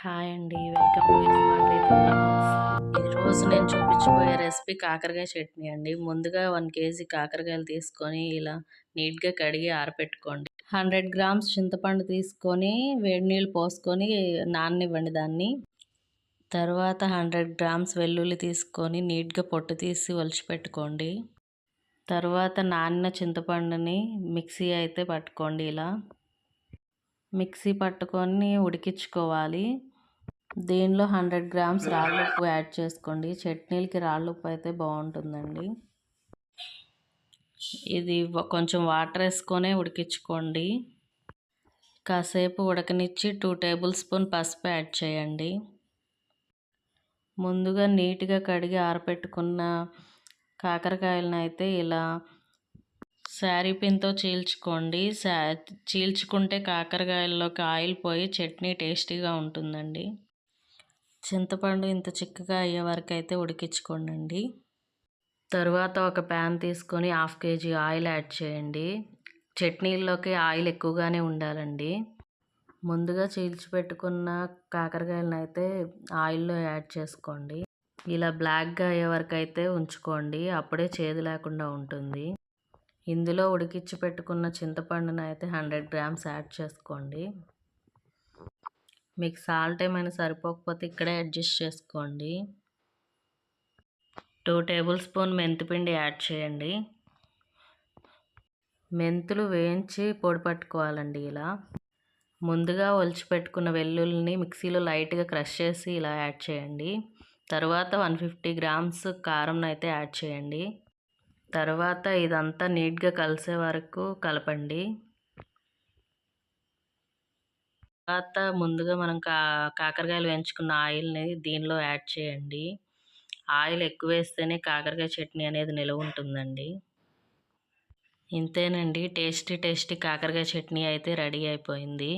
Hi అండి welcome to ఈరోజు నేను చూపించబోయే రెసిపీ కాకరకాయ చట్నీ అండి. ముందుగా వన్ కేజీ కాకరకాయలు తీసుకొని ఇలా నీట్గా కడిగి ఆరపెట్టుకోండి. హండ్రెడ్ గ్రామ్స్ చింతపండు తీసుకొని వేడి నీళ్ళు పోసుకొని నాననివ్వండి దాన్ని. తర్వాత హండ్రెడ్ గ్రామ్స్ వెల్లుల్లి తీసుకొని నీట్గా పొట్టు తీసి ఒలిచిపెట్టుకోండి. తర్వాత నానిన చింతపండుని మిక్సీ అయితే పట్టుకోండి ఇలా. మిక్సీ పట్టుకొని ఉడికించుకోవాలి. దీనిలో హండ్రెడ్ గ్రామ్స్ రాళ్ళు ఉప్పు యాడ్ చేసుకోండి. చట్నీలకి రాళ్ళు ఉప్పు అయితే బాగుంటుందండి. ఇది కొంచెం వాటర్ వేసుకొనే ఉడికించుకోండి. కాసేపు ఉడకనిచ్చి టూ టేబుల్ స్పూన్ పసుపు యాడ్ చేయండి. ముందుగా నీట్గా కడిగి ఆరపెట్టుకున్న కాకరకాయలను అయితే ఇలా శారీ పిన్తో చీల్చుకోండి. శా చీల్చుకుంటే కాకరకాయల్లోకి ఆయిల్ పోయి చట్నీ టేస్టీగా ఉంటుందండి. చింతపండు ఇంత చిక్కగా అయ్యే వరకు అయితే ఉడికించుకోండి తరువాత ఒక ప్యాన్ తీసుకొని హాఫ్ కేజీ ఆయిల్ యాడ్ చేయండి. చట్నీల్లోకి ఆయిల్ ఎక్కువగానే ఉండాలండి. ముందుగా చీల్చిపెట్టుకున్న కాకరకాయలను అయితే ఆయిల్లో యాడ్ చేసుకోండి. ఇలా బ్లాక్గా అయ్యే వరకు అయితే ఉంచుకోండి. అప్పుడే చేదు లేకుండా ఉంటుంది. ఇందులో ఉడికించి పెట్టుకున్న చింతపండును అయితే హండ్రెడ్ గ్రామ్స్ యాడ్ చేసుకోండి. మీకు సాల్ట్ ఏమైనా సరిపోకపోతే ఇక్కడే అడ్జస్ట్ చేసుకోండి. టూ టేబుల్ స్పూన్ మెంతిపిండి యాడ్ చేయండి. మెంతులు వేయించి పొడి పట్టుకోవాలండి ఇలా. ముందుగా ఒలిచిపెట్టుకున్న వెల్లుల్లిని మిక్సీలో లైట్గా క్రష్ చేసి ఇలా యాడ్ చేయండి. తర్వాత వన్ ఫిఫ్టీ గ్రామ్స్ కారం అయితే యాడ్ చేయండి. తర్వాత ఇదంతా నీట్గా కలిసే వరకు కలపండి. తర్వాత ముందుగా మనం కా కాకరకాయలు వేయించుకున్న ఆయిల్ని దీనిలో యాడ్ చేయండి. ఆయిల్ ఎక్కువ వేస్తేనే కాకరకాయ చట్నీ అనేది నిలవ ఉంటుందండి. ఇంతేనండి. టేస్టీ టేస్టీ కాకరకాయ చట్నీ అయితే రెడీ అయిపోయింది.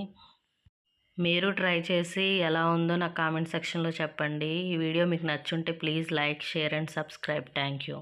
మీరు ట్రై చేసి ఎలా ఉందో నాకు కామెంట్ సెక్షన్లో చెప్పండి. ఈ వీడియో మీకు నచ్చుంటే please like share and subscribe. Thank you